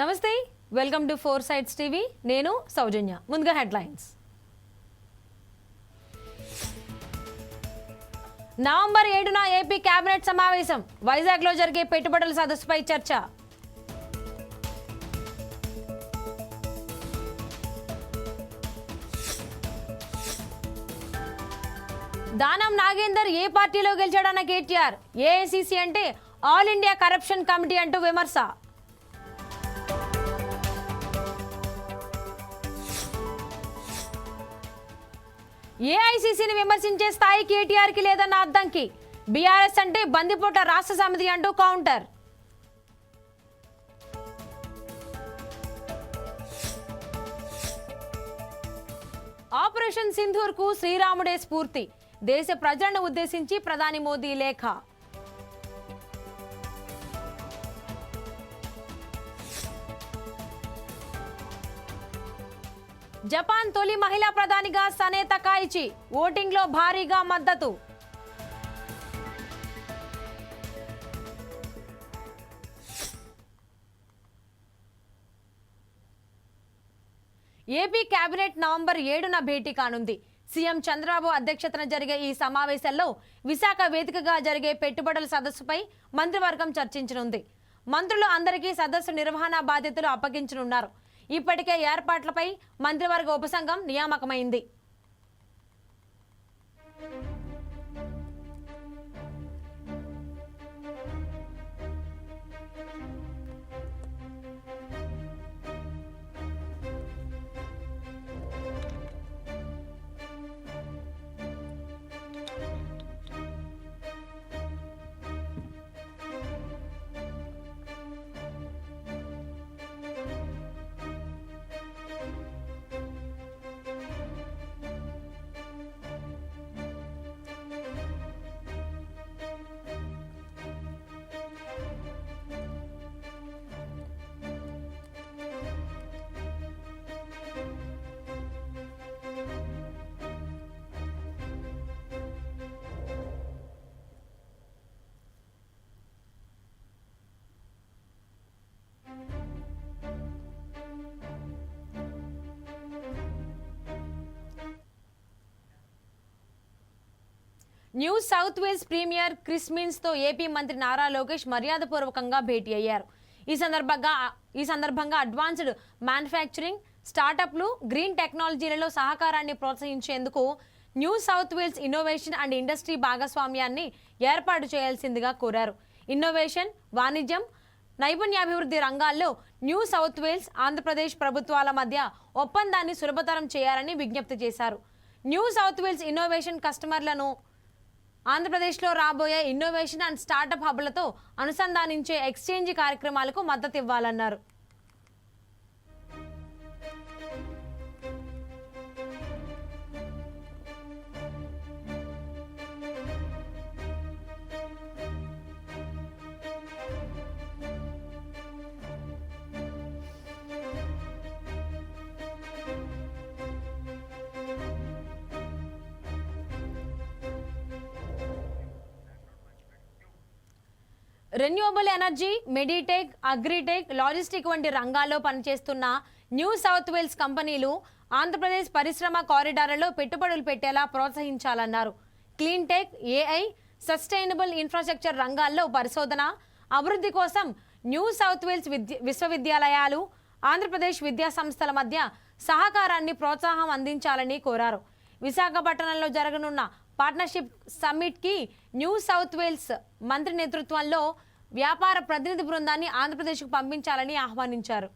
నమస్తే welcome to four sides TV. నేను సౌజన్య. ముందుగా హెడ్లైన్స్. నవంబర్ ఏడున ఏపీ కేబినెట్ సమావేశం. వైజాగ్లో జరిగే పెట్టుబడుల సదస్సుపై చర్చ. దానం నాగేందర్ ఏ పార్టీలో గెలిచాడన్న కేటీఆర్? ఏఐసిసి అంటే ఆల్ ఇండియా కరప్షన్ కమిటీ అంటూ విమర్శ. ఏఐసిసిని విమర్శించే స్థాయి కేటీఆర్కి లేదన్న అద్దంకి. బీఆర్ఎస్ అంటే బందిపోట రాష్ట్ర సమితి అంటూ కౌంటర్. ఆపరేషన్ సింధూర్కు శ్రీరాముడే స్ఫూర్తి. దేశ ప్రజలను ఉద్దేశించి ప్రధాని మోదీ లేఖ. జపాన్ తొలి మహిళా ప్రధానిగా సనే తకాయిచి ఓటింగ్లో భారీగా మద్దతు. ఏపీ కేబినెట్ నవంబర్ ఏడున భేటీ కానుంది. సీఎం చంద్రబాబు అధ్యక్షతన జరిగే ఈ సమావేశంలో విశాఖ వేదికగా జరిగే పెట్టుబడుల సదస్సుపై మంత్రివర్గం చర్చించనుంది. మంత్రులు అందరికీ సదస్సు నిర్వహణ బాధ్యతలు అప్పగించనున్నారు. ఇప్పటికే ఏర్పాట్లపై మంత్రివర్గ ఉపసంఘం నియామకమైంది. న్యూ సౌత్ వేల్స్ ప్రీమియర్ క్రిస్మిన్స్తో తో ఏపీ మంత్రి నారా లోకేష్ మర్యాదపూర్వకంగా భేటీ అయ్యారు. ఈ సందర్భంగా ఈ సందర్భంగా అడ్వాన్స్డ్ మ్యానుఫ్యాక్చరింగ్ స్టార్టప్లు గ్రీన్ టెక్నాలజీలలో సహకారాన్ని ప్రోత్సహించేందుకు New South Wales innovation and industry భాగస్వామ్యాన్ని ఏర్పాటు చేయాల్సిందిగా కోరారు. ఇన్నోవేషన్ వాణిజ్యం నైపుణ్యాభివృద్ధి రంగాల్లో న్యూ సౌత్ వేల్స్ ఆంధ్రప్రదేశ్ ప్రభుత్వాల మధ్య ఒప్పందాన్ని సులభతరం చేయాలని విజ్ఞప్తి చేశారు. న్యూ సౌత్ వేల్స్ ఇన్నోవేషన్ కస్టమర్లను ఆంధ్రప్రదేశ్లో రాబోయే ఇన్నోవేషన్ అండ్ స్టార్టప్ హబ్లతో అనుసంధానించే ఎక్స్చేంజ్ కార్యక్రమాలకు మద్దతు ఇవ్వాలన్నారు. Renewable energy medtech agritech logistic వంటి రంగాల్లో పనిచేస్తున్న న్యూ సౌత్ వేల్స్ కంపెనీలు ఆంధ్రప్రదేశ్ పరిశ్రమ కారిడార్లలో పెట్టుబడులు పెట్టేలా ప్రోత్సహించాలన్నారు. Clean tech AI sustainable infrastructure రంగాల్లో పరిశోధన అభివృద్ధి కోసం న్యూ సౌత్ వేల్స్ విద్య విశ్వవిద్యాలయాలు ఆంధ్రప్రదేశ్ విద్యాసంస్థల మధ్య సహకారాన్ని ప్రోత్సాహం అందించాలని కోరారు. విశాఖపట్నంలో జరగనున్న పార్ట్నర్షిప్ సమ్మిట్కి న్యూ సౌత్ వేల్స్ మంత్రి నేతృత్వంలో వ్యాపార ప్రతినిధి బృందాన్ని ఆంధ్రప్రదేశ్కు పంపించాలని ఆహ్వానించారు.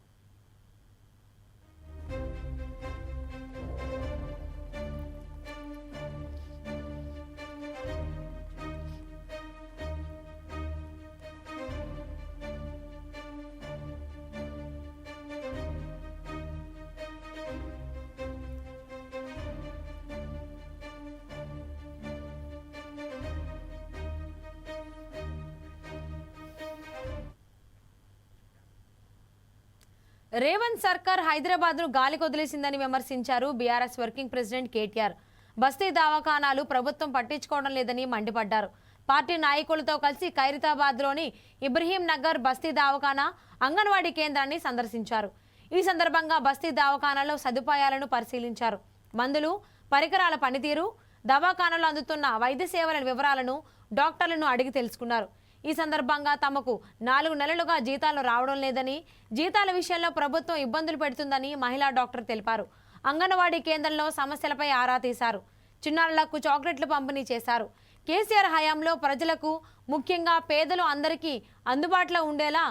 రేవంత్ సర్కార్ హైదరాబాద్ను గాలికి వదిలేసిందని విమర్శించారు బీఆర్ఎస్ వర్కింగ్ ప్రెసిడెంట్ కేటీఆర్. బస్తీ దవాఖానాలు ప్రభుత్వం పట్టించుకోవడం లేదని మండిపడ్డారు. పార్టీ నాయకులతో కలిసి ఖైరతాబాద్లోని ఇబ్రహీం నగర్ బస్తీ దవాఖానా అంగన్వాడీ కేంద్రాన్ని సందర్శించారు. ఈ సందర్భంగా బస్తీ దవాఖానాలో సదుపాయాలను పరిశీలించారు. మందులు పరికరాల పనితీరు దవాఖానాలో అందుతున్న వైద్య సేవల వివరాలను డాక్టర్లను అడిగి తెలుసుకున్నారు. ఈ సందర్భంగా తమకు నాలుగు నెలలుగా జీతాలు రావడం లేదని జీతాల విషయంలో ప్రభుత్వం ఇబ్బందులు పెడుతుందని మహిళా డాక్టర్ తెలిపారు. అంగన్వాడీ కేంద్రంలో సమస్యలపై ఆరా తీశారు. చిన్నారులకు చాక్లెట్లు పంపిణీ చేశారు. కేసీఆర్ హయాంలో ప్రజలకు ముఖ్యంగా పేదలు అందరికీ అందుబాటులో ఉండేలా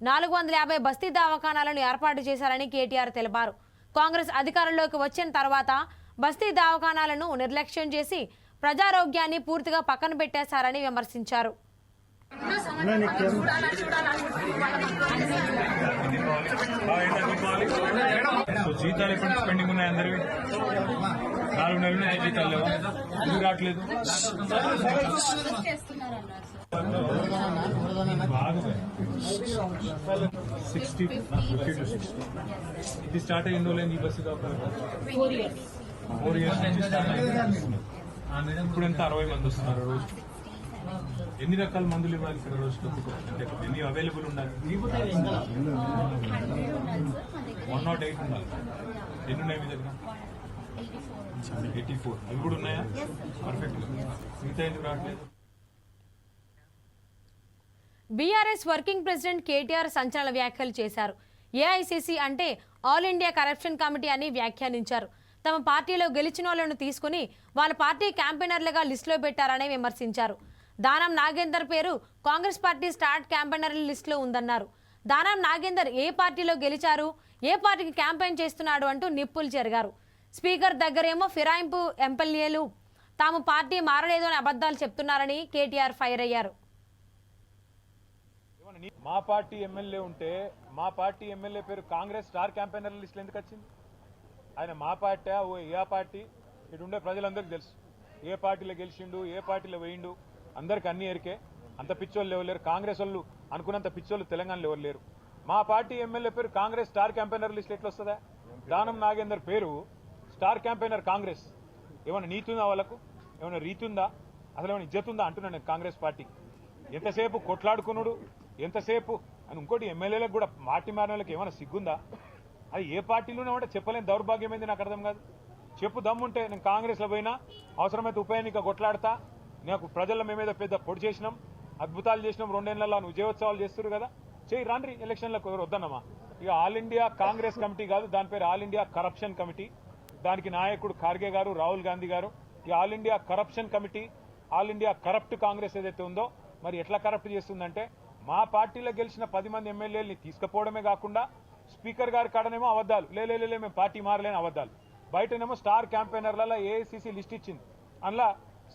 నాలుగు వందల యాభై బస్తీ దవాఖానాలను ఏర్పాటు చేశారని కేటీఆర్ తెలిపారు. కాంగ్రెస్ అధికారంలోకి వచ్చిన తర్వాత బస్తీ దవాఖానాలను నిర్లక్ష్యం చేసి ప్రజారోగ్యాన్ని పూర్తిగా పక్కన పెట్టేశారని విమర్శించారు. జీతాలు ఎప్పుడు పెండింగ్ ఉన్నాయి అందరివి? నాలుగు నెలలు ఉన్నాయి జీతాలు లేవా? ఎందుకు రావట్లేదు? సిక్స్టీ ఫిఫ్టీ టు సిక్స్టీ ఇది స్టార్ట్ అయ్యిందో లేదు ఈ bus four years four years నుంచి స్టార్ట్ అయింది ఇప్పుడు ఎంత? అరవై మంది వస్తున్నారు రోజు ఎన్ని రకాల మందులు ఇవ్వాలి ఇక్కడ రోజు అంటే ఎన్ని అవైలబుల్ ఉండాలి? వన్ నాట్ ఎయిట్ ఉండాలి? ఎన్ని ఉన్నాయి మీ దగ్గర? ఎయిటీ ఫోర్ అవి కూడా ఉన్నాయా? పర్ఫెక్ట్ మిగతా ఎందుకు రావట్లేదు? బీఆర్ఎస్ వర్కింగ్ ప్రెసిడెంట్ కేటీఆర్ సంచలన వ్యాఖ్యలు చేశారు. ఏఐసిసి అంటే ఆల్ ఇండియా కరప్షన్ కమిటీ అని వ్యాఖ్యానించారు. తమ పార్టీలో గెలిచిన వాళ్ళను తీసుకుని వాళ్ళ పార్టీ క్యాంపెయినర్లుగా లిస్టులో పెట్టారని విమర్శించారు. దానం నాగేందర్ పేరు కాంగ్రెస్ పార్టీ స్టార్ట్ క్యాంపెయినర్ల లిస్టులో ఉందన్నారు. దానం నాగేందర్ ఏ పార్టీలో గెలిచారు? ఏ పార్టీకి క్యాంపెయిన్ చేస్తున్నాడు అంటూ నిప్పులు చెరిగారు. స్పీకర్ దగ్గరేమో ఫిరాయింపు ఎమ్మెల్యేలు తాము పార్టీ మారలేదు అని అబద్ధాలు చెప్తున్నారని కేటీఆర్ ఫైర్ అయ్యారు. మా పార్టీ ఎమ్మెల్యే ఉంటే మా పార్టీ ఎమ్మెల్యే పేరు కాంగ్రెస్ స్టార్ క్యాంపెయినర్ లిస్టులో ఎందుకు వచ్చింది? ఆయన మా పార్టీ ఓ ఏ పార్టీ? ఇటు ఉండే ప్రజలందరికీ తెలుసు. ఏ పార్టీలో గెలిచిండు? ఏ పార్టీలో వేయిండు? అందరికి అన్ని ఎరికే అంత పిచ్చోళ్ళు ఎవరు లేరు. కాంగ్రెస్ వాళ్ళు అనుకున్నంత పిచ్చోళ్ళు తెలంగాణలో ఎవరు లేరు. మా పార్టీ ఎమ్మెల్యే పేరు కాంగ్రెస్ స్టార్ క్యాంపెయినర్ లిస్ట్ ఎట్లా వస్తుందా? దానం నాగేందర్ పేరు స్టార్ క్యాంపెయినర్ కాంగ్రెస్. ఏమైనా నీతుందా ఉందా వాళ్ళకు? ఏమైనా రీతుందా అసలు ఏమైనా ఇజ్జత్ ఉందా అంటున్నాను నేను కాంగ్రెస్ పార్టీ. ఎంతసేపు కొట్లాడుకున్నాడు ఎంతసేపు? అని ఇంకోటి ఎమ్మెల్యేలకు కూడా మాటి మారిన వాళ్ళకి ఏమైనా సిగ్గుందా? అది ఏ పార్టీలోనే ఉంటే చెప్పలేని దౌర్భాగ్యం ఏంది నాకు అర్థం కాదు. చెప్పు దమ్ముంటే నేను కాంగ్రెస్లో పోయినా అవసరమైతే ఉప ఎన్నిక కొట్లాడతా నాకు ప్రజల మీద పెద్ద పొడి చేసినాం అద్భుతాలు చేసినాం రెండేళ్ళలో నువ్వు విజయోత్సవాలు చేస్తారు కదా. చేయి రాండ్రి ఎలక్షన్లకు వద్దన్నమా? ఇక ఆల్ ఇండియా కాంగ్రెస్ కమిటీ కాదు దాని పేరు ఆల్ ఇండియా కరప్షన్ కమిటీ. దానికి నాయకుడు ఖార్గే గారు రాహుల్ గాంధీ గారు. ఈ all India corruption committee all India corrupt Congress ఏదైతే ఉందో మరి ఎట్లా కరప్ట్ చేస్తుందంటే మా పార్టీలో గెలిచిన పది మంది ఎమ్మెల్యేలని తీసుకుపోవడమే కాకుండా స్పీకర్ గారి కాడనేమో అబద్దాలు లేలే లే, మేము పార్టీ మారలేని అబద్దాలు బయటనేమో స్టార్ క్యాంపెయినర్లలో ఏఐసీసీ లిస్ట్ ఇచ్చింది. అందులో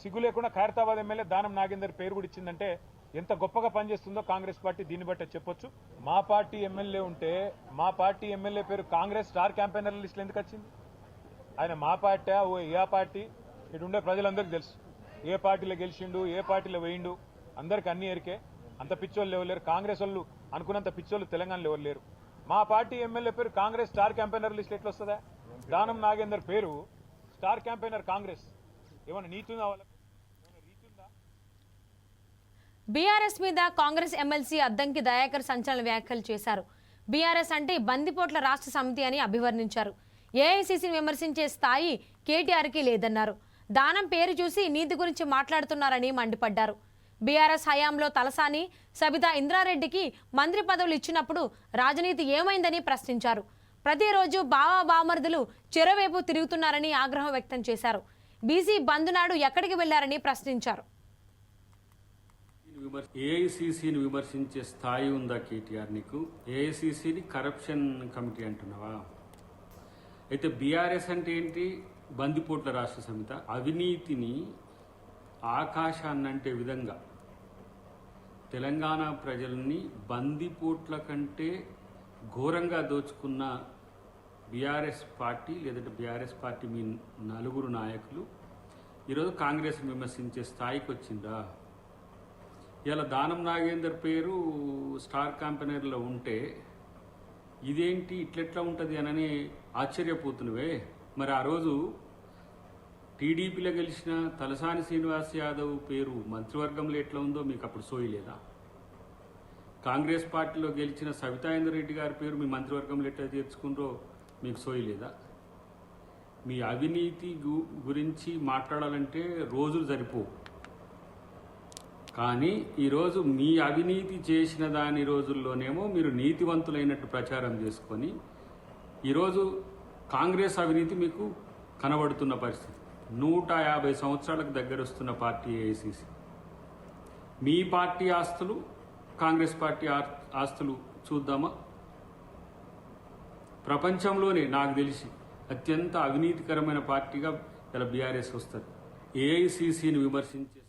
సిగ్గు లేకుండా ఖైరతాబాద్ ఎమ్మెల్యే దానం నాగేందర్ పేరు కూడా ఇచ్చిందంటే ఎంత గొప్పగా పనిచేస్తుందో కాంగ్రెస్ పార్టీ దీన్ని బట్టి చెప్పొచ్చు. మా పార్టీ ఎమ్మెల్యే ఉంటే మా పార్టీ ఎమ్మెల్యే పేరు కాంగ్రెస్ స్టార్ క్యాంపెయినర్ లిస్టులో ఎందుకు వచ్చింది? ఆయన మా పార్టీ ఓ ఏ పార్టీ ఇటు ఉండే ప్రజలందరికీ తెలుసు. ఏ పార్టీలో గెలిచిండు ఏ పార్టీలో వేయిండు అందరికి అన్ని ఎరికే అంత పిచ్చోళ్ళు ఎవరు లేరు. కాంగ్రెస్ వాళ్ళు అనుకున్నంత పిచ్చోళ్ళు తెలంగాణలో ఎవరు లేరు. మా పార్టీ ఎమ్మెల్యే పేరు కాంగ్రెస్ స్టార్ క్యాంపెయినర్ లిస్ట్ ఎట్లా వస్తుందా? దానం నాగేందర్ పేరు స్టార్ క్యాంపెయినర్ కాంగ్రెస్. ఏమైనా వాళ్ళకు? బీఆర్ఎస్ మీద కాంగ్రెస్ ఎమ్మెల్సీ అద్దంకి దయాకర్ సంచలన వ్యాఖ్యలు చేశారు. బీఆర్ఎస్ అంటే బందిపోట్ల రాష్ట్ర సమితి అని అభివర్ణించారు. ఏఐసీసీని విమర్శించే స్థాయి కేటీఆర్కి లేదన్నారు. దానం పేరు చూసి నీతి గురించి మాట్లాడుతున్నారని మండిపడ్డారు. బీఆర్ఎస్ హయాంలో తలసాని సబితా ఇంద్రారెడ్డికి మంత్రి పదవులు ఇచ్చినప్పుడు రాజనీతి ఏమైందని ప్రశ్నించారు. ప్రతిరోజు బావా బామర్దులు చెరవైపు తిరుగుతున్నారని ఆగ్రహం వ్యక్తం చేశారు. బీసీ బంద్ నాడు ఎక్కడికి వెళ్ళారని ప్రశ్నించారు. ఏఐసిసిని విమర్శించే స్థాయి ఉందా కేటీఆర్ నీకు? ఏఐసిసిని కరప్షన్ కమిటీ అంటున్నావా? అయితే బీఆర్ఎస్ అంటే ఏంటి? బందిపోట్ల రాష్ట్ర సమిత. అవినీతిని ఆకాశాన్నంటే విధంగా తెలంగాణ ప్రజల్ని బందిపోట్ల కంటే ఘోరంగా దోచుకున్న బీఆర్ఎస్ పార్టీ లేదంటే బీఆర్ఎస్ పార్టీ మీ నలుగురు నాయకులు ఈరోజు కాంగ్రెస్ విమర్శించే స్థాయికి వచ్చిందా? ఇలా దానం నాగేందర్ పేరు స్టార్ కంపెనీలో ఉంటే ఇదేంటి ఇట్లెట్లా ఉంటుంది అనని ఆశ్చర్యపోతున్నవే. మరి ఆ రోజు టీడీపీలో గెలిచిన తలసాని శ్రీనివాస్ యాదవ్ పేరు మంత్రివర్గంలో ఎట్లా ఉందో మీకు అప్పుడు సోయలేదా? కాంగ్రెస్ పార్టీలో గెలిచిన సవితాయేంద్ర రెడ్డి గారి పేరు మీ మంత్రివర్గంలో ఎట్లా చేర్చుకుందో మీకు సోయలేదా మీ అవినీతి గు- గురించి మాట్లాడాలంటే రోజులు సరిపోవు కానీ ఈరోజు మీ అవినీతి చేసిన దాని రోజుల్లోనేమో మీరు నీతివంతులైనట్టు ప్రచారం చేసుకొని ఈరోజు కాంగ్రెస్ అవినీతి మీకు కనబడుతున్న పరిస్థితి. నూట యాభై సంవత్సరాలకు దగ్గర వస్తున్న పార్టీ ఏఐసిసి మీ పార్టీ ఆస్తులు కాంగ్రెస్ పార్టీ ఆస్తులు చూద్దామా? ప్రపంచంలోనే నాకు తెలిసి అత్యంత అవినీతికరమైన పార్టీగా ఇలా బీఆర్ఎస్ వస్తుంది. ఏఐసిసిని విమర్శించే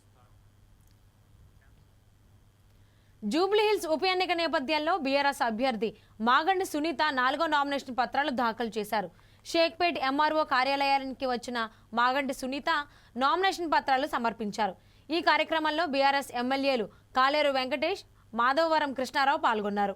జూబ్లీహిల్స్ ఉప ఎన్నిక నేపథ్యంలో బీఆర్ఎస్ అభ్యర్థి మాగండి సునీత నాలుగో నామినేషన్ పత్రాలు దాఖలు చేశారు. షేక్పేట్ ఎంఆర్ఓ కార్యాలయానికి వచ్చిన మాగంటి సునీత నామినేషన్ పత్రాలు సమర్పించారు. ఈ కార్యక్రమంలో బీఆర్ఎస్ ఎమ్మెల్యేలు కాలేరు వెంకటేష్ మాధవవరం కృష్ణారావు పాల్గొన్నారు.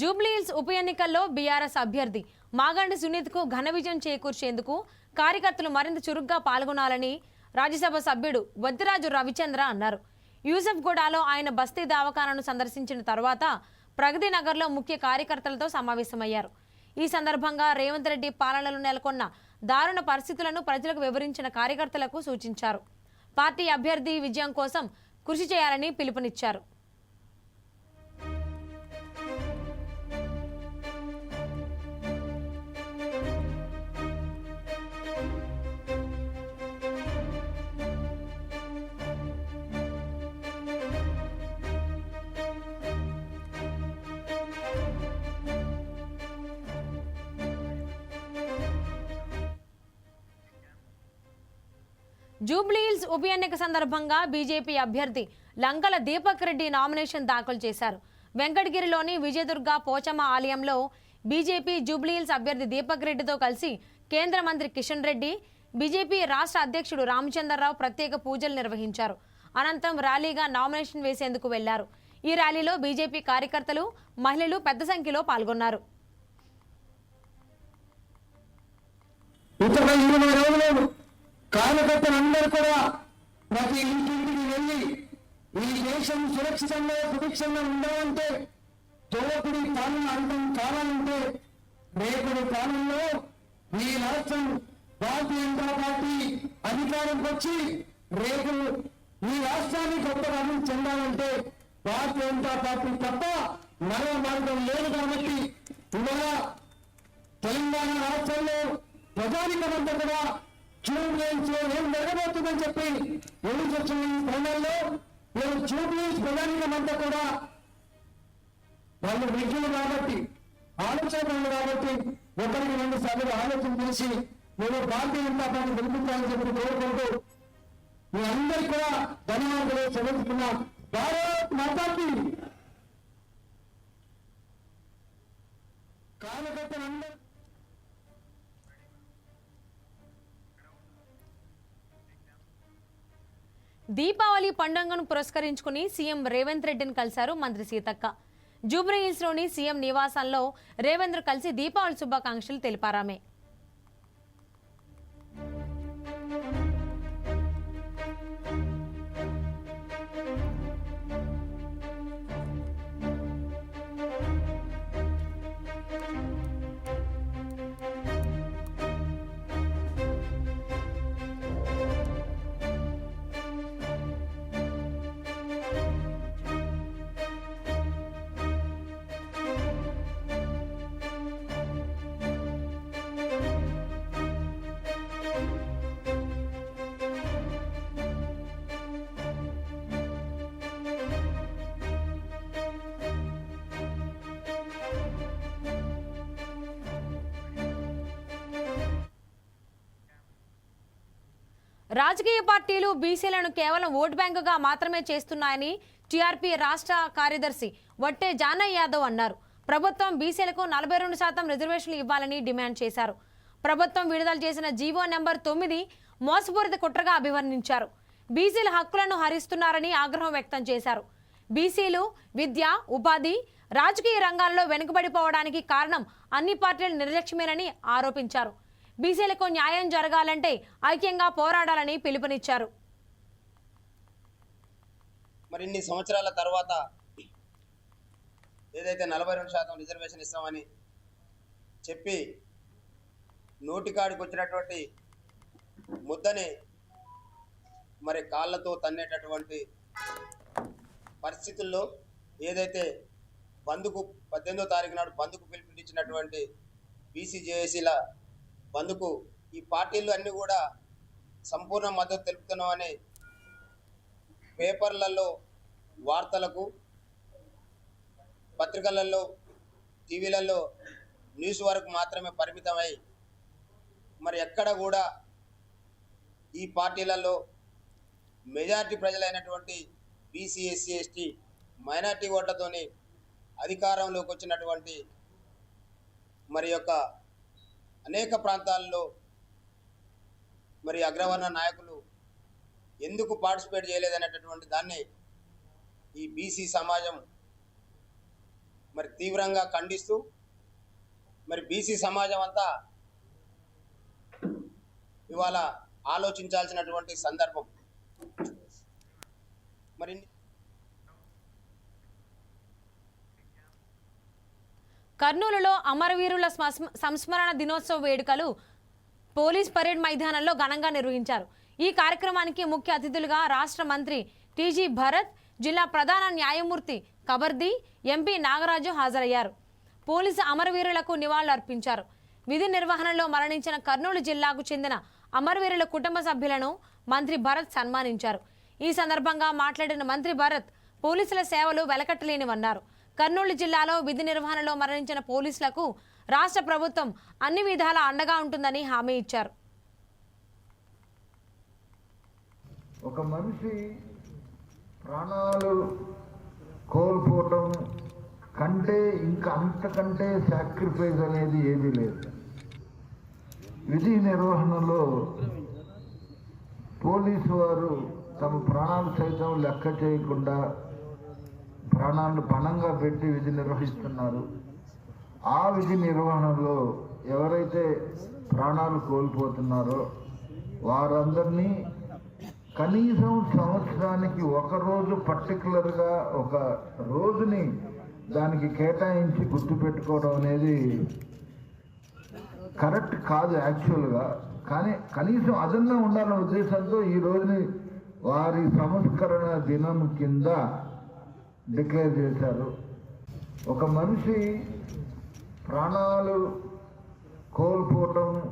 జూబ్లీహిల్స్ ఉప ఎన్నికల్లో బీఆర్ఎస్ అభ్యర్థి మాగండి సునీత్కు ఘన విజయం చేకూర్చేందుకు కార్యకర్తలు మరింత చురుగ్గా పాల్గొనాలని రాజ్యసభ సభ్యుడు వద్దిరాజు రవిచంద్ర అన్నారు. యూసఫ్గూడలో ఆయన బస్తీ దవాఖానాను సందర్శించిన తర్వాత ప్రగతి నగర్లో ముఖ్య కార్యకర్తలతో సమావేశమయ్యారు. ఈ సందర్భంగా రేవంత్ రెడ్డి పాలనలో నెలకొన్న దారుణ పరిస్థితులను ప్రజలకు వివరించిన కార్యకర్తలకు సూచించారు. పార్టీ అభ్యర్థి విజయం కోసం కృషి చేయాలని పిలుపునిచ్చారు. జూబ్లీహిల్స్ ఉప ఎన్నిక సందర్భంగా బీజేపీ అభ్యర్థి లంకల దీపక్ రెడ్డి నామినేషన్ దాఖలు చేశారు. వెంకటగిరిలోని విజయదుర్గ పోచమ్మ ఆలయంలో బీజేపీ జూబ్లీహిల్స్ అభ్యర్థి దీపక్ రెడ్డితో కలిసి కేంద్ర మంత్రి కిషన్ రెడ్డి బీజేపీ రాష్ట్ర అధ్యక్షుడు రామచంద్రరావు ప్రత్యేక పూజలు నిర్వహించారు. అనంతరం ర్యాలీగా నామినేషన్ వేసేందుకు వెళ్ళారు. ఈ ర్యాలీలో బీజేపీ కార్యకర్తలు మహిళలు పెద్ద సంఖ్యలో పాల్గొన్నారు. ఇతర ఇరవై రోజులు కార్యకర్తలందరూ కూడా ప్రతి ఇంటింటికి వెళ్ళి ఈ దేశం సురక్షితంగా సురక్షితంగా ఉండాలంటే తోపుడి పాలన అంతం కావాలంటే రేపటి కాలంలో ఈ రాష్ట్రం భారతీయ జనతా పార్టీ అధికారంకి వచ్చి రేపు ఈ రాష్ట్రాన్ని కొత్తగా అభివృద్ధి చెందాలంటే భారతీయ జనతా పార్టీ తప్ప మరో మార్గం లేదు కాబట్టి ఇవాళ తెలంగాణ రాష్ట్రంలో ప్రజానికమంతా కూడా జూబ్లీస్లో ఏం జరగబోతుందని చెప్పి ఎదురు వచ్చిన ఈ తరుణంలో నేను జూబ్లీస్ ప్రజానికమంతా కూడా వాళ్ళు విజ్ఞులు కాబట్టి ఆలోచనలు కాబట్టి ఒకరికి రెండు సార్లు ఆలోచన చేసి నేను భారతీయ జనతా పార్టీ గెలిపించాలని చెప్పి కోరుకుంటూ మీ అందరికీ కూడా ధన్యవాదాలు సమర్పిస్తున్నా భారత్ మాతాకి! కార్యకర్తలందరూ దీపావళి పండుగను పురస్కరించుకుని సీఎం రేవంత్ రెడ్డిని కలిశారు మంత్రి సీతక్క. జూబ్రీహిల్స్లోని సీఎం నివాసంలో రేవంత్ కలిసి దీపావళి శుభాకాంక్షలు తెలిపారామే. రాజకీయ పార్టీలు బీసీలను కేవలం ఓటు బ్యాంకుగా మాత్రమే చేస్తున్నాయని టీఆర్పీ రాష్ట్ర కార్యదర్శి వట్టే జానయ్య యాదవ్ అన్నారు. ప్రభుత్వం బీసీలకు నలభై రెండు శాతం రిజర్వేషన్లు ఇవ్వాలని డిమాండ్ చేశారు. ప్రభుత్వం విడుదల చేసిన జీవో నెంబర్ తొమ్మిది మోసపూరిత కుట్రగా అభివర్ణించారు. బీసీల హక్కులను హరిస్తున్నారని ఆగ్రహం వ్యక్తం చేశారు. బీసీలు విద్య ఉపాధి రాజకీయ రంగాల్లో వెనుకబడిపోవడానికి కారణం అన్ని పార్టీల నిర్లక్ష్యమేనని ఆరోపించారు. బీసీలకు న్యాయం జరగాలంటే ఐక్యంగా పోరాడాలని పిలుపునిచ్చారు. మరి ఇన్ని సంవత్సరాల తర్వాత ఏదైతే నలభై రెండు శాతం రిజర్వేషన్ ఇస్తామని చెప్పి నోటికాడికి వచ్చినటువంటి ముద్దని మరి కాళ్ళతో తన్నేటటువంటి పరిస్థితుల్లో ఏదైతే బంద్కు పద్దెనిమిదో తారీఖు నాడు బంద్కు పిలుపునిచ్చినటువంటి బీసీజేఏసీల బంధుకు ఈ పార్టీలు అన్నీ కూడా సంపూర్ణ మద్దతు తెలుపుతున్నామని పేపర్లలో వార్తలకు పత్రికలలో టీవీలలో న్యూస్ వరకు మాత్రమే పరిమితమై మరి ఎక్కడ కూడా ఈ పార్టీలలో మెజారిటీ ప్రజలైనటువంటి బీసీ ఎస్సీ ఎస్టీ మైనార్టీ ఓట్లతోని అధికారంలోకి వచ్చినటువంటి మరి యొక్క అనేక ప్రాంతాల్లో మరి అగ్రవర్ణ నాయకులు ఎందుకు పార్టిసిపేట్ చేయలేదనేటటువంటి దాన్ని ఈ బీసీ సమాజం మరి తీవ్రంగా ఖండిస్తూ మరి బీసీ సమాజం అంతా ఇవాళ ఆలోచించాల్సినటువంటి సందర్భం. మరి కర్నూలులో అమరవీరుల సంస్మరణ దినోత్సవ వేడుకలు పోలీస్ పరేడ్ మైదానంలో ఘనంగా నిర్వహించారు. ఈ కార్యక్రమానికి ముఖ్య అతిథులుగా రాష్ట్ర మంత్రి టీజీ భరత్ జిల్లా ప్రధాన న్యాయమూర్తి కబర్ది ఎంపీ నాగరాజు హాజరయ్యారు. పోలీసు అమరవీరులకు నివాళులర్పించారు విధి నిర్వహణలో మరణించిన కర్నూలు జిల్లాకు చెందిన అమరవీరుల కుటుంబ సభ్యులను మంత్రి భరత్ సన్మానించారు. ఈ సందర్భంగా మాట్లాడిన మంత్రి భరత్ పోలీసుల సేవలు వెలకట్టలేనివన్నారు. కర్నూలు జిల్లాలో విధి నిర్వహణలో మరణించిన పోలీసులకు రాష్ట్ర ప్రభుత్వం అన్ని విధాలా అండగా ఉంటుందని హామీ ఇచ్చారు. ఒక మనిషి ప్రాణాలు కోల్పోవటం కంటే ఇంకా అంతకంటే సాక్రిఫైస్ అనేది ఏదీ లేదు. విధి నిర్వహణలో పోలీసు వారు తమ ప్రాణాలు సైతం లెక్క చేయకుండా ప్రాణాలను పణంగా పెట్టి విధి నిర్వహిస్తున్నారు. ఆ విధి నిర్వహణలో ఎవరైతే ప్రాణాలు కోల్పోతున్నారో వారందరినీ కనీసం సంవత్సరానికి ఒక రోజు పర్టికులర్గా ఒక రోజుని దానికి కేటాయించి గుర్తుపెట్టుకోవడం అనేది కరెక్ట్ కాదు యాక్చువల్గా. కానీ కనీసం అదన్నా ఉండాలన్న ఉద్దేశంతో ఈ రోజుని వారి సంస్కరణ దినం కింద డిక్లేర్ చేశారు. ఒక మనిషి ప్రాణాలు కోల్పోవటం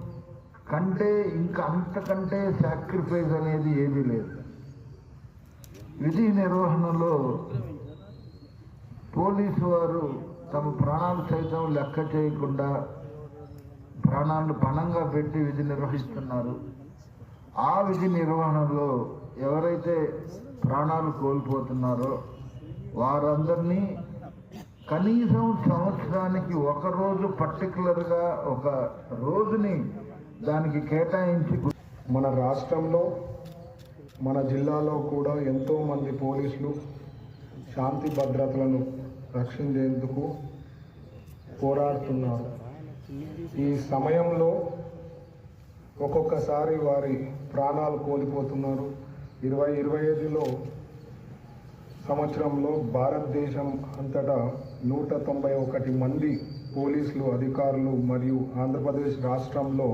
కంటే ఇంకా అంతకంటే సాక్రిఫైస్ అనేది ఏదీ లేదు. విధి నిర్వహణలో పోలీసు వారు తమ ప్రాణాలు సైతం లెక్క చేయకుండా ప్రాణాలను పణంగా పెట్టి విధి నిర్వహిస్తున్నారు. ఆ విధి నిర్వహణలో ఎవరైతే ప్రాణాలు కోల్పోతున్నారో వారందరినీ కనీసం సంవత్సరానికి ఒక రోజు పర్టికులర్గా ఒక రోజుని దానికి కేటాయించి మన రాష్ట్రంలో మన జిల్లాలో కూడా ఎంతోమంది పోలీసులు శాంతి భద్రతలను రక్షించేందుకు పోరాడుతున్నారు. ఈ సమయంలో ఒక్కొక్కసారి వారి ప్రాణాలు కోల్పోతున్నారు. ఇరవై ఇరవై ఐదులో సంవత్సరంలో భారతదేశం అంతటా నూట తొంభై ఒకటి మంది పోలీసులు అధికారులు మరియు ఆంధ్రప్రదేశ్ రాష్ట్రంలో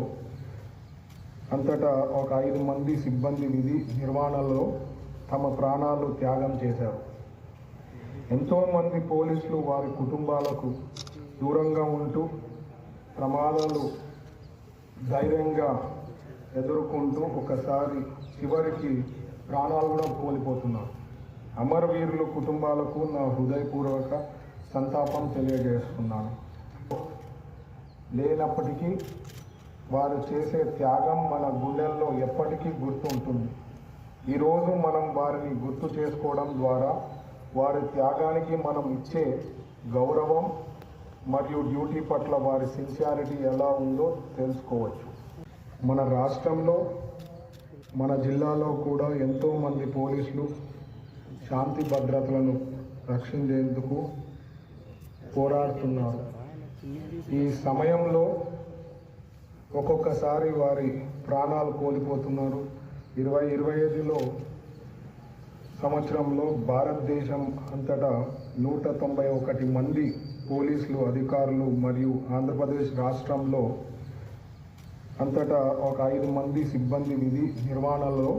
అంతటా ఒక ఐదు మంది సిబ్బంది విధి నిర్వహణలో తమ ప్రాణాలు త్యాగం చేశారు. ఎంతోమంది పోలీసులు వారి కుటుంబాలకు దూరంగా ఉంటూ ప్రమాదాలు ధైర్యంగా ఎదుర్కొంటూ ఒకసారి చివరికి ప్రాణాలు కూడా కోల్పోతున్నారు. అమరవీరుల కుటుంబాలకు నా హృదయపూర్వక సంతాపం తెలియజేస్తున్నాను. లేనప్పటికీ వారు చేసే త్యాగం మన గుండెల్లో ఎప్పటికీ గుర్తుంటుంది. ఈరోజు మనం వారిని గుర్తు చేసుకోవడం ద్వారా వారి త్యాగానికి మనం ఇచ్చే గౌరవం మరియు డ్యూటీ పట్ల వారి సిన్సియారిటీ ఎలా ఉందో తెలుసుకోవచ్చు. మన రాష్ట్రంలో మన జిల్లాలో కూడా ఎంతోమంది పోలీసులు శాంతి భద్రతలను రక్షించేందుకు పోరాడుతున్నారు. ఈ సమయంలో ఒక్కొక్కసారి వారి ప్రాణాలు కోల్పోతున్నారు. ఇరవై ఇరవై ఐదులో సంవత్సరంలో భారతదేశం అంతటా నూట తొంభై ఒకటి మంది పోలీసులు అధికారులు మరియు ఆంధ్రప్రదేశ్ రాష్ట్రంలో అంతటా ఒక ఐదు మంది సిబ్బంది విధి నిర్వహణలో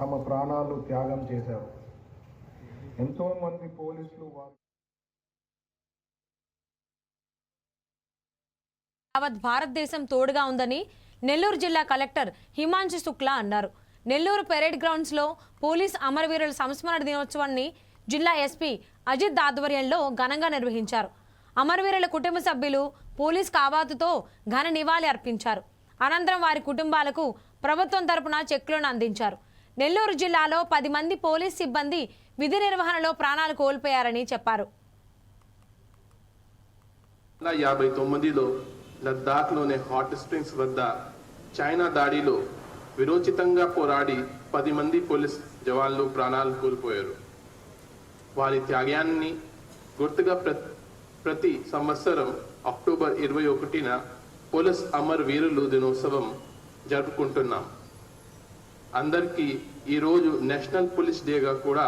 తమ ప్రాణాలు త్యాగం చేశారు. ఎంతోమంది పోలీసులు యావత్ భారతదేశం తోడుగా ఉందని నెల్లూరు జిల్లా కలెక్టర్ హిమాంశు శుక్లా అన్నారు. నెల్లూరు పెరేడ్ గ్రౌండ్స్లో పోలీస్ అమరవీరుల సంస్మరణ దినోత్సవాన్ని జిల్లా ఎస్పీ అజిత్ ఆధ్వర్యంలో ఘనంగా నిర్వహించారు. అమరవీరుల కుటుంబ సభ్యులు పోలీస్ కావాతుతో ఘన నివాళి అర్పించారు. అనంతరం వారి కుటుంబాలకు ప్రభుత్వం తరపున చెక్కులను అందించారు. నెల్లూరు జిల్లాలో పది మంది పోలీస్ సిబ్బంది విధి నిర్వహణలో ప్రాణాలు కోల్పోయారని చెప్పారు. వందల యాభై తొమ్మిదిలో లద్దాఖ్లోని హాట్ స్ప్రింగ్స్ వద్ద చైనా దాడిలో విరోచితంగా పోరాడి పది మంది పోలీస్ జవాన్లు ప్రాణాలు కోల్పోయారు. వారి త్యాగాన్ని గుర్తుగా ప్రతి సంవత్సరం అక్టోబర్ ఇరవై ఒకటిన పోలీస్ అమర్ వీరులు దినోత్సవం జరుపుకుంటున్నాం. అందరికీ ఈరోజు నేషనల్ పోలీస్ డేగా కూడా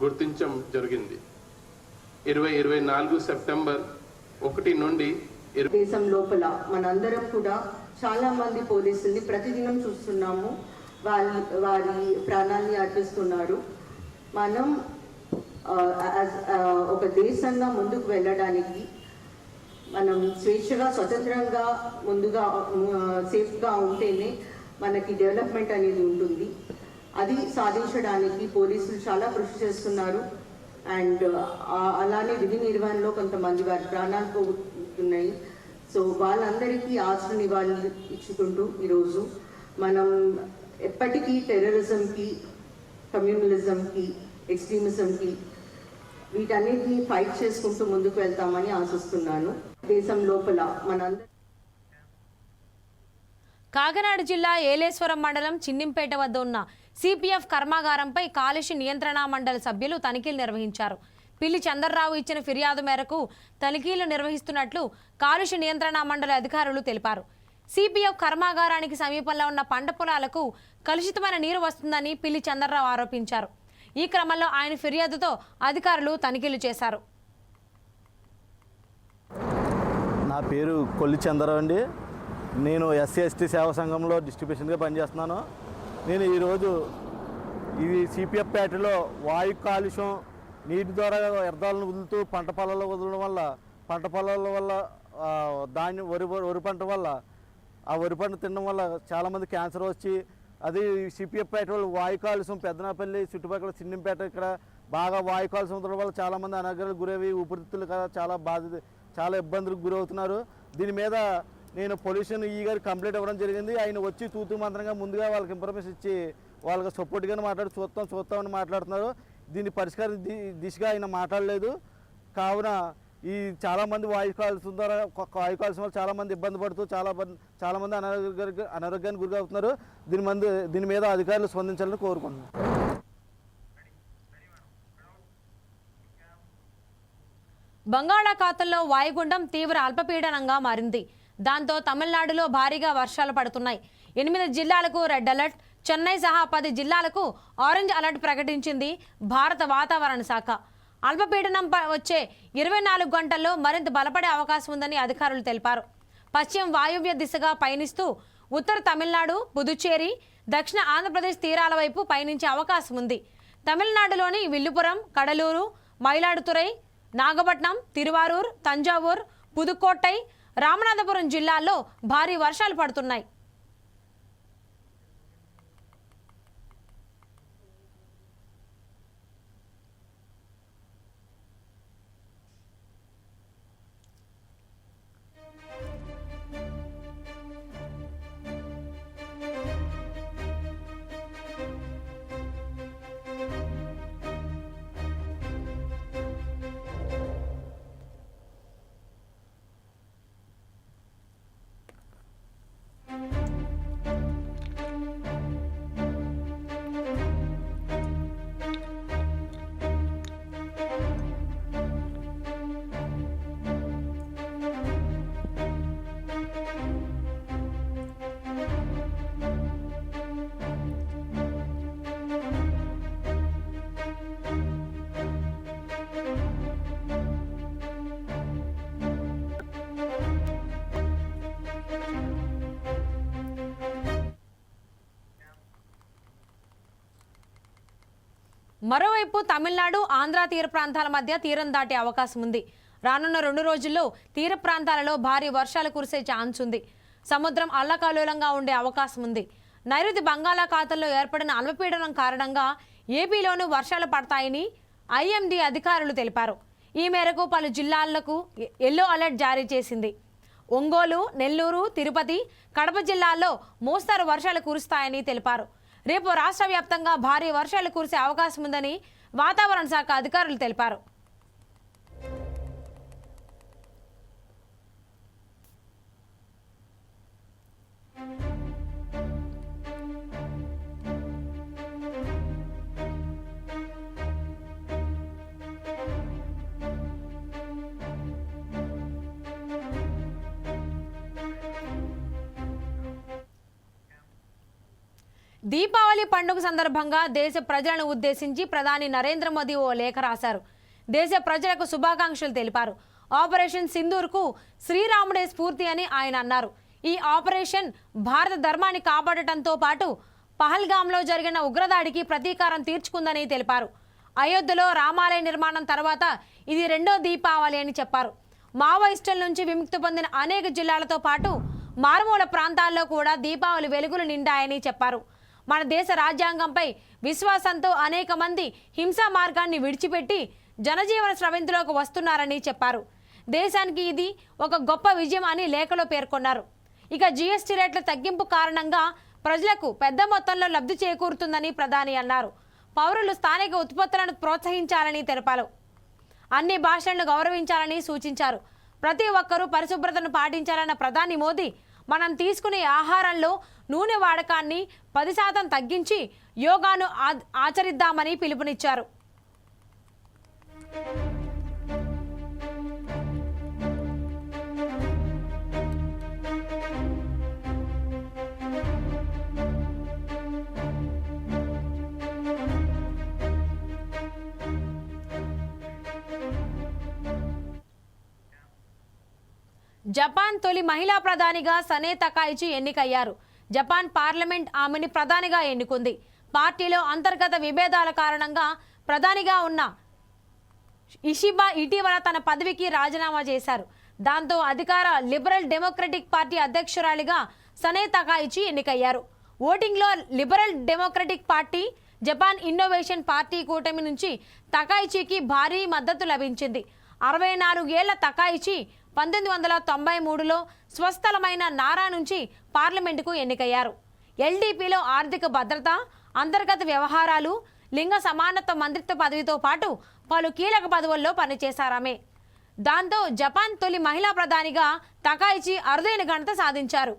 గుర్తించడం జరిగింది. ఇరవై ఇరవై నాలుగు సెప్టెంబర్ ఒకటి నుండి దేశం లోపల మనందరం కూడా చాలా మంది పోలీసుల్ని ప్రతిదినం చూస్తున్నాము. వారి వారి ప్రాణాల్ని అర్పిస్తున్నారు మనం ఒక దేశంగా ముందుకు వెళ్ళడానికి మనం స్వేచ్ఛగా స్వతంత్రంగా ముందుగా సేఫ్గా ఉంటేనే మనకి డెవలప్మెంట్ అనేది ఉంటుంది. అది సాధించడానికి పోలీసులు చాలా కృషి చేస్తున్నారు. అండ్ అలానే విధి నిర్వహణలో కొంతమంది వారి ప్రాణాలు పోతున్నాయి సో వాళ్ళందరికీ ఆశ్ర నివాళులు ఇచ్చుకుంటూ ఈరోజు మనం ఎప్పటికీ టెర్రరిజంకి కమ్యూనలిజంకి ఎక్స్ట్రీమిజంకి వీటన్నిటిని ఫైట్ చేసుకుంటూ ముందుకు వెళ్తామని ఆశిస్తున్నాను. దేశం లోపల మనందరం కాకినాడ జిల్లా ఏలేశ్వరం మండలం చిన్నింపేట వద్ద ఉన్న సిపిఎఫ్ కర్మాగారంపై కాలుష్య నియంత్రణ మండలి సభ్యులు తనిఖీలు నిర్వహించారు. పిల్లి చంద్రరావు ఇచ్చిన ఫిర్యాదు మేరకు తనిఖీలు నిర్వహిస్తున్నట్లు కాలుష్య నియంత్రణ మండలి అధికారులు తెలిపారు. సిపిఎఫ్ కర్మాగారానికి సమీపంలో ఉన్న పంట పొలాలకు కలుషితమైన నీరు వస్తుందని పిల్లి చంద్రరావు ఆరోపించారు. ఈ క్రమంలో ఆయన ఫిర్యాదుతో అధికారులు తనిఖీలు చేశారు. నా పేరు కొల్లి చంద్రరావు అండి. నేను ఎస్సీ ఎస్టీ సేవా సంఘంలో డిస్ట్రిబ్యూషన్గా పనిచేస్తున్నాను. నేను ఈరోజు ఇది సిపిఎఫ్ పేటలో వాయు కాలుష్యం నీటి ద్వారా వ్యర్థాలను వదులుతూ పంట పొలాల్లో వదలడం వల్ల పంట పొలాల వల్ల ధాన్యం వరి వరి పంట వల్ల ఆ వరి పంట తినడం వల్ల చాలామంది క్యాన్సర్ వచ్చి అది సిపిఎఫ్ పేట వాళ్ళు వాయు కాలుష్యం పెద్దనాపల్లి చుట్టుపక్కల చిన్నంపేట ఇక్కడ బాగా వాయు కాలుష్యం ఉండడం వల్ల చాలామంది అనారోగ్యాలకు గురవి ఊపిరితిత్తులు కదా చాలా బాధ చాలా ఇబ్బందులకు గురవుతున్నారు. దీని మీద నేను పొల్యూషన్ ఈ గారికి కంప్లీట్ ఇవ్వడం జరిగింది. ఆయన వచ్చి తూతు మంత్రంగా ముందుగా వాళ్ళకి ఇన్ఫర్మేషన్ ఇచ్చి వాళ్ళకి సపోర్ట్గానే మాట్లాడి చూస్తాం చూస్తామని మాట్లాడుతున్నారు. దీన్ని పరిష్కారం ది- దిశగా ఆయన మాట్లాడలేదు. కావున ఈ చాలామంది వాయు కాల్సిన ద్వారా వాయు కాల్సిన వల్ల చాలామంది ఇబ్బంది పడుతూ చాలా చాలామంది అనారోగ్య అనారోగ్యానికి గురవుతున్నారు. దీని మంది దీని మీద అధికారులు స్పందించాలని కోరుకుంటున్నాను బంగాళాఖాతంలో వాయుగుండం తీవ్ర అల్పపీడనంగా మారింది. దాంతో తమిళనాడులో భారీగా వర్షాలు పడుతున్నాయి. ఎనిమిది జిల్లాలకు రెడ్ అలర్ట్. చెన్నై సహా పది జిల్లాలకు ఆరెంజ్ అలర్ట్ ప్రకటించింది భారత వాతావరణ శాఖ. అల్పపీడనం ప- వచ్చే ఇరవై నాలుగు గంటల్లో మరింత బలపడే అవకాశం ఉందని అధికారులు తెలిపారు. పశ్చిమ వాయువ్య దిశగా పయనిస్తూ ఉత్తర తమిళనాడు పుదుచ్చేరి దక్షిణ ఆంధ్రప్రదేశ్ తీరాల వైపు పయనించే అవకాశం ఉంది. తమిళనాడులోని విల్లుపురం కడలూరు మయిలాడుతురై నాగపట్నం తిరువారూర్ తంజావూర్ పుదుక్కోట్టై రామనాథపురం జిల్లాలో భారీ వర్షాలు పడుతున్నాయి. మరోవైపు తమిళనాడు ఆంధ్ర తీర ప్రాంతాల మధ్య తీరం దాటే అవకాశం ఉంది. రానున్న రెండు రోజుల్లో తీర ప్రాంతాలలో భారీ వర్షాలు కురిసే ఛాన్స్ ఉంది. సముద్రం అల్లకల్లోలంగా ఉండే అవకాశం ఉంది. నైరుతి బంగాళాఖాతంలో ఏర్పడిన అల్పపీడనం కారణంగా ఏపీలోనూ వర్షాలు పడతాయని ఐఎండీ అధికారులు తెలిపారు. ఈ మేరకు పలు జిల్లాలకు ఎ- ఎల్లో అలర్ట్ జారీ చేసింది. ఒంగోలు నెల్లూరు తిరుపతి కడప జిల్లాల్లో మోస్తారు వర్షాలు కురుస్తాయని తెలిపారు. రేపు రాష్ట్ర వ్యాప్తంగా భారీ వర్షాలు కురిసే అవకాశం ఉందని వాతావరణ శాఖ అధికారులు తెలిపారు. దీపావళి పండుగ సందర్భంగా దేశ ప్రజలను ఉద్దేశించి ప్రధాని నరేంద్ర మోదీ ఓ లేఖ రాశారు. దేశ ప్రజలకు శుభాకాంక్షలు తెలిపారు. ఆపరేషన్ సింధూర్కు శ్రీరాముడే స్ఫూర్తి అని ఆయన అన్నారు. ఈ ఆపరేషన్ భారత ధర్మాన్ని కాపాడటంతో పాటు పహల్గాంలో జరిగిన ఉగ్రదాడికి ప్రతీకారం తీర్చుకుందని తెలిపారు. అయోధ్యలో రామాలయ నిర్మాణం తర్వాత ఇది రెండో దీపావళి అని చెప్పారు. మావోయిస్టుల నుంచి విముక్తి పొందిన అనేక జిల్లాలతో పాటు మారుమూల ప్రాంతాల్లో కూడా దీపావళి వెలుగులు నిండాయని చెప్పారు. మన దేశ రాజ్యాంగంపై విశ్వాసంతో అనేక మంది హింసా మార్గాన్ని విడిచిపెట్టి జనజీవన స్రవింతులోకి వస్తున్నారని చెప్పారు. దేశానికి ఇది ఒక గొప్ప విజయం అని లేఖలో పేర్కొన్నారు. ఇక జీఎస్టీ రేట్ల తగ్గింపు కారణంగా ప్రజలకు పెద్ద మొత్తంలో లబ్ధి చేకూరుతుందని ప్రధాని అన్నారు. పౌరులు స్థానిక ఉత్పత్తులను ప్రోత్సహించాలని తెలిపారు. అన్ని భాషలను గౌరవించాలని సూచించారు. ప్రతి ఒక్కరూ పరిశుభ్రతను పాటించాలన్న ప్రధాని మోదీ మనం తీసుకునే ఆహారంలో నూనె వాడకాన్ని పది శాతం తగ్గించి యోగాను ఆచరిద్దామని పిలుపునిచ్చారు. జపాన్ తొలి మహిళా ప్రధానిగా సనే తకాయిచి ఎన్నికయ్యారు. జపాన్ పార్లమెంట్ ఆమెని ప్రధానిగా ఎన్నుకుంది. పార్టీలో అంతర్గత విభేదాల కారణంగా ప్రధానిగా ఉన్న ఇషిబా ఇటీవల తన పదవికి రాజీనామా చేశారు. దాంతో అధికార లిబరల్ డెమోక్రటిక్ పార్టీ అధ్యక్షురాలిగా సనే తకాయిచి ఎన్నికయ్యారు. ఓటింగ్లో liberal democratic party Japan innovation party కూటమి నుంచి తకాయిచికి భారీ మద్దతు లభించింది. అరవై నాలుగేళ్ళ తకాయిచి పంతొమ్మిది వందల తొంభై మూడులో స్వస్థలమైన నారా నుంచి పార్లమెంటుకు ఎన్నికయ్యారు. ఎల్డీపీలో ఆర్థిక భద్రత అంతర్గత వ్యవహారాలు లింగ సమానత్వ మంత్రిత్వ పదవితో పాటు పలు కీలక పదవుల్లో పనిచేశారామే. దాంతో జపాన్ తొలి మహిళా ప్రధానిగా తకాయిచి అరుదైన ఘనత సాధించారు.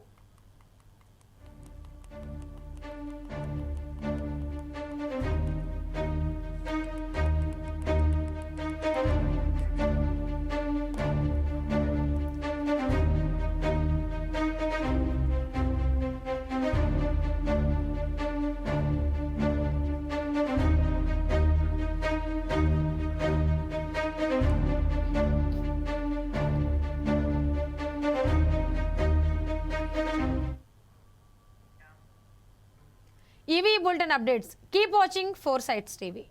ఇవి bulletin updates keep watching Four Sides TV